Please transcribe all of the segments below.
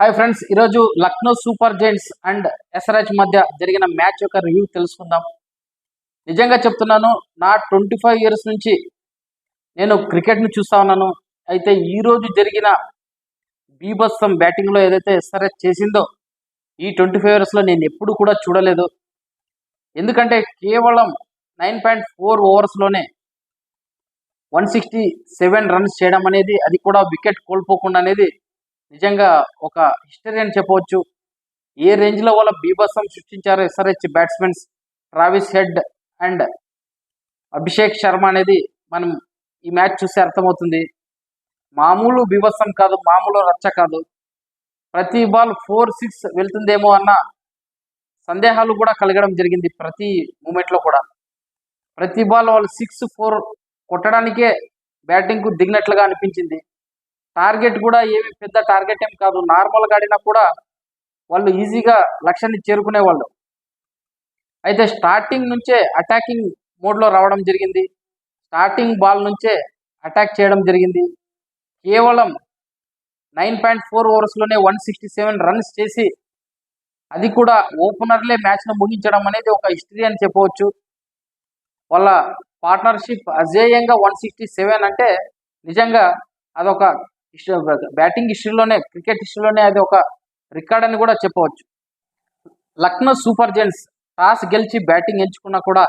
Hi friends ఈరోజు Lucknow super giants and SRH మధ్య జరిగిన మ్యాచ్ యొక్క రివ్యూ తెలుసుకుందాం. నిజంగా చెప్తున్నాను నా ట్వంటీ ఫైవ్ ఇయర్స్ నుంచి నేను క్రికెట్ను చూస్తా ఉన్నాను. అయితే ఈరోజు జరిగిన బీభత్సం బ్యాటింగ్లో ఏదైతే ఎస్ఆర్హెచ్ చేసిందో ఈ ట్వంటీ ఫైవ్ ఇయర్స్లో నేను ఎప్పుడు కూడా చూడలేదు. ఎందుకంటే కేవలం నైన్ పాయింట్ ఫోర్ ఓవర్స్లోనే వన్ సిక్స్టీ సెవెన్ రన్స్ చేయడం అనేది అది కూడా వికెట్ కోల్పోకుండా అనేది నిజంగా ఒక హిస్టరీ అని చెప్పవచ్చు. ఏ రేంజ్లో వాళ్ళ బీభత్సం సృష్టించారో SRH batsmens Travis Head and Abhishek Sharma అనేది మనం ఈ మ్యాచ్ చూస్తే అర్థమవుతుంది. మామూలు బీభత్సం కాదు మామూలు రచ్చ కాదు. ప్రతి బాల్ ఫోర్ సిక్స్ వెళ్తుందేమో అన్న సందేహాలు కూడా కలగడం జరిగింది ప్రతి మూమెంట్లో కూడా. ప్రతి బాల్ వాళ్ళు సిక్స్ ఫోర్ కొట్టడానికే బ్యాటింగ్కు దిగినట్లుగా అనిపించింది. టార్గెట్ కూడా ఏమి పెద్ద టార్గెట్ ఏం కాదు. నార్మల్గా ఆడినా కూడా వాళ్ళు ఈజీగా లక్ష్యాన్ని చేరుకునే వాళ్ళు అయితే స్టార్టింగ్ నుంచే అటాకింగ్ మోడ్లో రావడం జరిగింది. స్టార్టింగ్ బాల్ నుంచే అటాక్ చేయడం జరిగింది. కేవలం నైన్ పాయింట్ ఫోర్ ఓవర్స్లోనే వన్ సిక్స్టీ సెవెన్ రన్స్ చేసి అది కూడా ఓపెనర్లే మ్యాచ్ను ముగించడం అనేది ఒక హిస్టరీ అని చెప్పవచ్చు. వాళ్ళ పార్ట్నర్షిప్ అజేయంగా వన్ సిక్స్టీ సెవెన్ అంటే నిజంగా అదొక బ్యాటింగ్ హిస్టరీలోనే క్రికెట్ హిస్టరీలోనే అది ఒక రికార్డ్ అని కూడా చెప్పవచ్చు. లక్నో సూపర్ జెంట్స్ టాస్ గెలిచి బ్యాటింగ్ ఎంచుకున్నా కూడా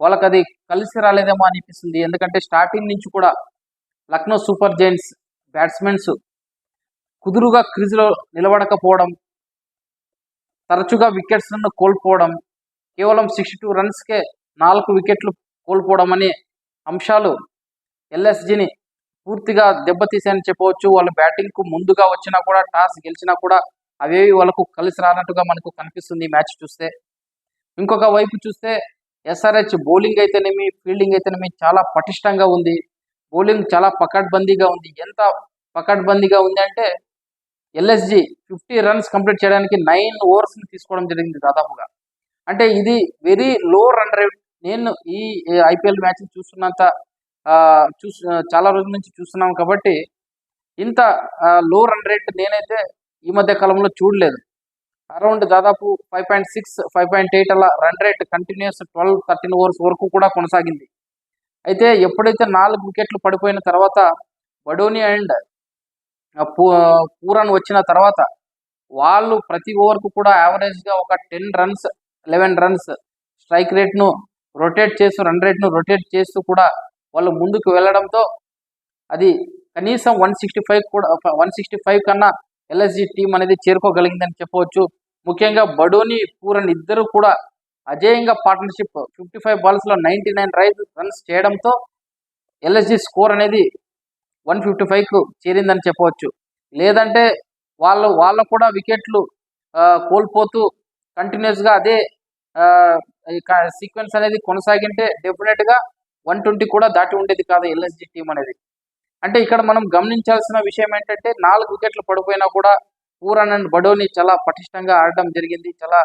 వాళ్ళకి అది కలిసి రాలేదేమో అనిపిస్తుంది. ఎందుకంటే స్టార్టింగ్ నుంచి కూడా లక్నో సూపర్ జెంట్స్ బ్యాట్స్మెన్స్ కుదురుగా క్రీజ్లో నిలబడకపోవడం తరచుగా వికెట్స్ను కోల్పోవడం కేవలం సిక్స్టీ టూ రన్స్కే నాలుగు వికెట్లు కోల్పోవడం అనే అంశాలు ఎల్ఎస్జిని పూర్తిగా దెబ్బతీసాయని చెప్పవచ్చు. వాళ్ళు బ్యాటింగ్కు ముందుగా వచ్చినా కూడా టాస్ గెలిచినా కూడా అవేవి వాళ్ళకు కలిసి రానట్టుగా మనకు కనిపిస్తుంది ఈ మ్యాచ్ చూస్తే. ఇంకొక వైపు చూస్తే ఎస్ఆర్హెచ్ బౌలింగ్ అయితేనేమి ఫీల్డింగ్ అయితేనేమి చాలా పటిష్టంగా ఉంది. బౌలింగ్ చాలా పకడ్బందీగా ఉంది. ఎంత పకడ్బందీగా ఉంది అంటే ఎల్ఎస్జి ఫిఫ్టీ రన్స్ కంప్లీట్ చేయడానికి నైన్ ఓవర్స్ని తీసుకోవడం జరిగింది దాదాపుగా. అంటే ఇది వెరీ లో రన్ రేట్ నేను ఈ ఐపీఎల్ మ్యాచ్ చూస్తున్నంత చూసి చాలా రోజుల నుంచి చూస్తున్నాం కాబట్టి ఇంత లో రన్ రేట్ నేనైతే ఈ మధ్య కాలంలో చూడలేదు. అరౌండ్ దాదాపు five point six five point eight అలా run rate continues twelve thirteen overs వరకు కూడా కొనసాగింది. అయితే ఎప్పుడైతే నాలుగు వికెట్లు పడిపోయిన తర్వాత బడోని అండ్ పూరన్ వచ్చిన తర్వాత వాళ్ళు ప్రతి ఓవర్కు కూడా యావరేజ్గా ఒక ten runs eleven runs strike రేట్ను rotate చేస్తూ రన్ రేట్ను రొటేట్ చేస్తూ కూడా వాళ్ళు ముందుకు వెళ్ళడంతో అది కనీసం వన్ సిక్స్టీ ఫైవ్ కూడా వన్ సిక్స్టీ ఫైవ్ కన్నా ఎల్ఎస్జి టీం అనేది చేరుకోగలిగిందని చెప్పవచ్చు. ముఖ్యంగా బడోని పూరన్ ఇద్దరు కూడా అజేయంగా పార్ట్నర్షిప్ ఫిఫ్టీ ఫైవ్ బాల్స్లో నైంటీ నైన్ రైజ్ రన్స్ చేయడంతో ఎల్ఎస్జి స్కోర్ అనేది వన్ ఫిఫ్టీ ఫైవ్కు చేరిందని చెప్పవచ్చు. లేదంటే వాళ్ళు వాళ్ళ కూడా వికెట్లు కోల్పోతూ కంటిన్యూస్గా అదే సీక్వెన్స్ అనేది కొనసాగింటే డెఫినెట్గా వన్ ట్వంటీ కూడా దాటి ఉండేది కాదు ఎల్ఎస్జి టీం అనేది. అంటే ఇక్కడ మనం గమనించాల్సిన విషయం ఏంటంటే నాలుగు వికెట్లు పడిపోయినా కూడా పూరన్ అండ్ బడోని చాలా పటిష్టంగా ఆడడం జరిగింది. చాలా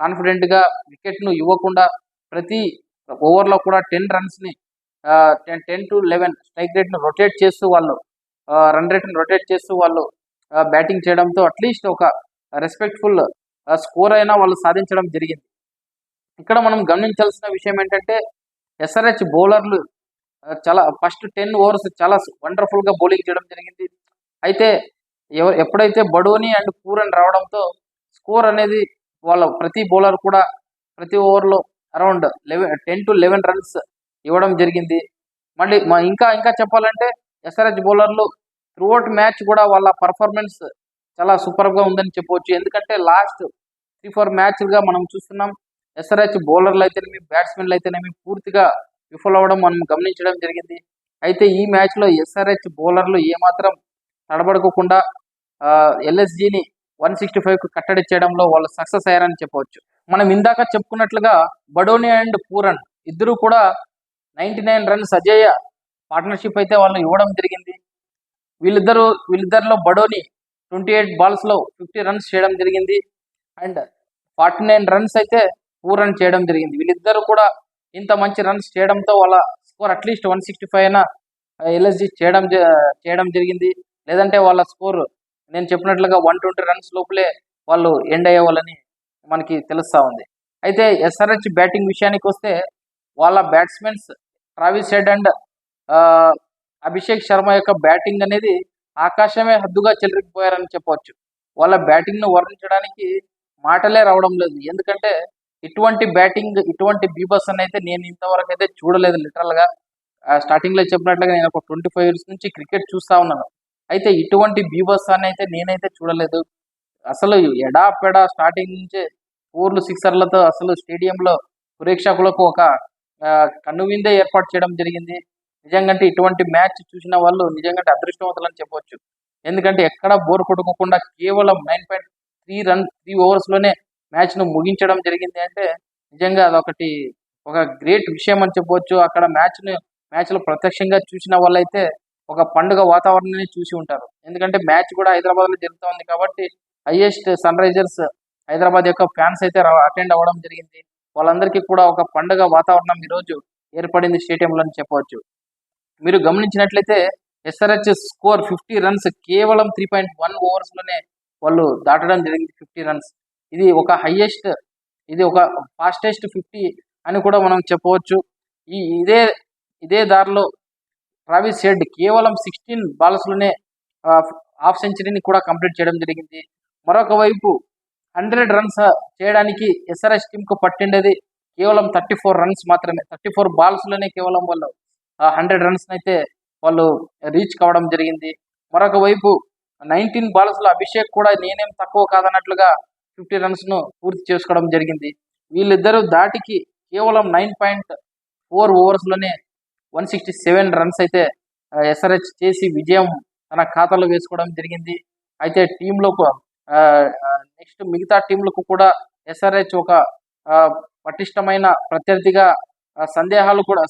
కాన్ఫిడెంట్గా వికెట్ను ఇవ్వకుండా ప్రతి ఓవర్లో కూడా ten రన్స్ని ten ten to eleven strike రేట్ను rotate చేస్తూ వాళ్ళు రన్ రేట్ను రొటేట్ చేస్తూ వాళ్ళు బ్యాటింగ్ చేయడంతో అట్లీస్ట్ ఒక రెస్పెక్ట్ఫుల్ స్కోర్ అయినా వాళ్ళు సాధించడం జరిగింది. ఇక్కడ మనం గమనించాల్సిన విషయం ఏంటంటే ఎస్ఆర్హెచ్ బౌలర్లు చాలా ఫస్ట్ టెన్ ఓవర్స్ చాలా వండర్ఫుల్గా బౌలింగ్ చేయడం జరిగింది. అయితే ఎప్పుడైతే బడోని అండ్ పూరన్ రావడంతో స్కోర్ అనేది వాళ్ళ ప్రతి బౌలర్ కూడా ప్రతి ఓవర్లో around eleven ten to eleven runs ఇవ్వడం జరిగింది. మళ్ళీ మా ఇంకా ఇంకా చెప్పాలంటే ఎస్ఆర్హెచ్ బౌలర్లు త్రూఅవుట్ మ్యాచ్ కూడా వాళ్ళ పర్ఫార్మెన్స్ చాలా సూపర్గా ఉందని చెప్పవచ్చు ఎందుకంటే లాస్ట్ త్రీ ఫోర్ మ్యాచ్లుగా మనం చూస్తున్నాం. ఎస్ఆర్హెచ్ బౌలర్లు అయితేనేమి బ్యాట్స్మెన్లు అయితేనేమి పూర్తిగా విఫలవడం మనం గమనించడం జరిగింది. అయితే ఈ మ్యాచ్లో ఎస్ఆర్హెచ్ బౌలర్లు ఏమాత్రం తడబడుకోకుండా ఎల్ఎస్జిని వన్ సిక్స్టీ ఫైవ్కి కట్టడి చేయడంలో వాళ్ళు సక్సెస్ అయ్యారని చెప్పవచ్చు. మనం ఇందాక చెప్పుకున్నట్లుగా బడోని అండ్ పూరన్ ఇద్దరు కూడా నైంటీ నైన్ రన్స్ అజేయ పార్ట్నర్షిప్ అయితే వాళ్ళు ఇవ్వడం జరిగింది. వీళ్ళిద్దరు వీళ్ళిద్దరిలో బడోని ట్వంటీ ఎయిట్ బాల్స్లో ఫిఫ్టీ రన్స్ చేయడం జరిగింది. అండ్ ఫార్టీ నైన్ రన్స్ అయితే పూరన్ చేయడం జరిగింది. వీళ్ళిద్దరూ కూడా ఇంత మంచి రన్స్ చేయడంతో వాళ్ళ score at least one sixty five అయినా ఎల్ఎస్జి చేయడం చేయడం జరిగింది. లేదంటే వాళ్ళ స్కోర్ నేను చెప్పినట్లుగా వన్ ట్వంటీ రన్స్ లోపలే వాళ్ళు ఎండ్ అయ్యేవాళ్ళని మనకి తెలుస్తా ఉంది. అయితే ఎస్ఆర్హెచ్ బ్యాటింగ్ విషయానికి వస్తే వాళ్ళ batsmens Travis Head and Abhishek Sharma యొక్క బ్యాటింగ్ అనేది ఆకాశమే హద్దుగా చెలరికిపోయారని చెప్పవచ్చు. వాళ్ళ బ్యాటింగ్ను వర్ణించడానికి మాటలే రావడం లేదు. ఎందుకంటే ఇటువంటి బ్యాటింగ్ ఇటువంటి బీబస్ అని అయితే నేను ఇంతవరకు అయితే చూడలేదు లిటరల్గా. స్టార్టింగ్లో చెప్పినట్లుగా నేను ఒక ట్వంటీ ఫైవ్ ఇయర్స్ నుంచి క్రికెట్ చూస్తా ఉన్నాను. అయితే ఇటువంటి బీబస్ అని అయితే నేనైతే చూడలేదు. అసలు ఎడా పెడా స్టార్టింగ్ నుంచే ఫోర్లు సిక్సర్లతో అసలు స్టేడియంలో ప్రేక్షకులకు ఒక ఆ, కన్నువిందే ఏర్పాటు చేయడం జరిగింది. నిజంగా ఇటువంటి మ్యాచ్ చూసిన వాళ్ళు నిజంగా అదృష్టవంతులని చెప్పవచ్చు ఎందుకంటే ఎక్కడ బోర్ కొట్టుకోకుండా కేవలం nine point three run three overs మ్యాచ్ను మ్యాచ్ ముగించడం జరిగింది అంటే నిజంగా అదొకటి ఒక గ్రేట్ విషయం అని చెప్పవచ్చు అక్కడ మ్యాచ్ని మ్యాచ్లో ప్రత్యక్షంగా చూసిన వాళ్ళైతే ఒక పండుగ వాతావరణాన్ని చూసి ఉంటారు. ఎందుకంటే మ్యాచ్ కూడా హైదరాబాద్లో జరుగుతూ ఉంది కాబట్టి హైయెస్ట్ సన్ రైజర్స్ హైదరాబాద్ యొక్క ఫ్యాన్స్ అయితే అటెండ్ అవ్వడం జరిగింది. వాళ్ళందరికీ కూడా ఒక పండుగ వాతావరణం ఈ రోజు ఏర్పడింది స్టేడియంలో అని చెప్పవచ్చు మీరు గమనించినట్లయితే ఎస్ఆర్హెచ్ స్కోర్ ఫిఫ్టీ రన్స్ కేవలం త్రీ పాయింట్ వన్ ఓవర్స్లోనే వాళ్ళు దాటడం జరిగింది ఫిఫ్టీ రన్స్. ఇది ఒక హైయెస్ట్ ఇది ఒక ఫాస్టెస్ట్ ఫిఫ్టీ అని కూడా మనం చెప్పవచ్చు. ఈ ఇదే ఇదే దారిలో ట్రావిస్ హెడ్ కేవలం సిక్స్టీన్ బాల్స్లోనే హాఫ్ సెంచరీని కూడా కంప్లీట్ చేయడం జరిగింది. మరొక వైపు హండ్రెడ్ రన్స్ చేయడానికి ఎస్ఆర్ఎస్ టీంకు పట్టిండేది కేవలం థర్టీ ఫోర్ రన్స్ మాత్రమే. థర్టీ ఫోర్ బాల్స్లోనే కేవలం వాళ్ళు హండ్రెడ్ రన్స్ అయితే వాళ్ళు రీచ్ కావడం జరిగింది. మరొక వైపు నైన్టీన్ బాల్స్లో అభిషేక్ కూడా నేనేం తక్కువ కాదన్నట్లుగా ఫిఫ్టీ రన్స్ను పూర్తి చేసుకోవడం జరిగింది. వీళ్ళిద్దరూ దాటికి కేవలం నైన్ పాయింట్ ఫోర్ ఓవర్స్లోనే వన్ సిక్స్టీ సెవెన్ రన్స్ అయితే ఎస్ఆర్హెచ్ చేసి విజయం తన ఖాతాలో వేసుకోవడం జరిగింది. అయితే టీంలో నెక్స్ట్ మిగతా టీంలకు కూడా ఎస్ఆర్హెచ్ ఒక పటిష్టమైన ప్రత్యర్థిగా సందేహాలు కూడా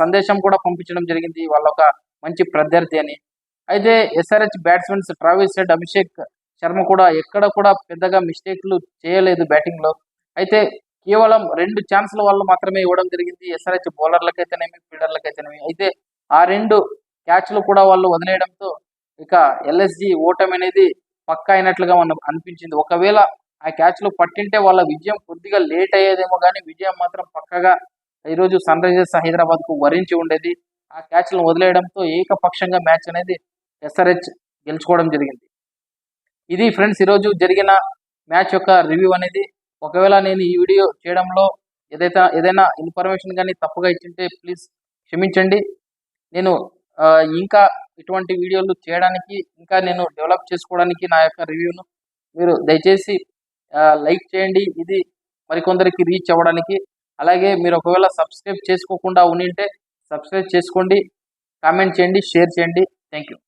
సందేశం కూడా పంపించడం జరిగింది. వాళ్ళ ఒక మంచి ప్రత్యర్థి అని. అయితే SRH batsmens Travis Head Abhishek Sharma కూడా ఎక్కడ కూడా పెద్దగా మిస్టేక్లు చేయలేదు బ్యాటింగ్లో. అయితే కేవలం రెండు ఛాన్స్ల వాళ్ళు మాత్రమే ఇవ్వడం జరిగింది. ఎస్ఆర్హెచ్ బౌలర్లకైతేనేమి ఫీల్డర్లకైతేనేమి అయితే ఆ రెండు క్యాచ్లు కూడా వాళ్ళు వదిలేయడంతో ఇక ఎల్ఎస్జి ఓటమి అనేది పక్కా అయినట్లుగా మనకు అనిపించింది. ఒకవేళ ఆ క్యాచ్లు పట్టింటే వాళ్ళ విజయం కొద్దిగా లేట్ అయ్యేదేమో కానీ విజయం మాత్రం పక్కగా ఈరోజు సన్ రైజర్స్ హైదరాబాద్కు వరించి ఉండేది. ఆ క్యాచ్లను వదిలేయడంతో ఏకపక్షంగా మ్యాచ్ అనేది ఎస్ఆర్హెచ్ గెలుచుకోవడం జరిగింది. ఇది ఫ్రెండ్స్ ఈరోజు జరిగిన మ్యాచ్ యొక్క రివ్యూ అనేది. ఒకవేళ నేను ఈ వీడియో చేయడంలో ఏదైతే ఏదైనా ఇన్ఫర్మేషన్ కానీ తప్పుగా ఇచ్చింటే ప్లీజ్ క్షమించండి. నేను ఇంకా ఇటువంటి వీడియోలు చేయడానికి ఇంకా నేను డెవలప్ చేసుకోవడానికి నా యొక్క రివ్యూను మీరు దయచేసి లైక్ చేయండి. ఇది మరికొందరికి రీచ్ అవ్వడానికి. అలాగే మీరు ఒకవేళ సబ్స్క్రైబ్ చేసుకోకుండా ఉండింటే సబ్స్క్రైబ్ చేసుకోండి. కామెంట్ చేయండి షేర్ చేయండి. Thank you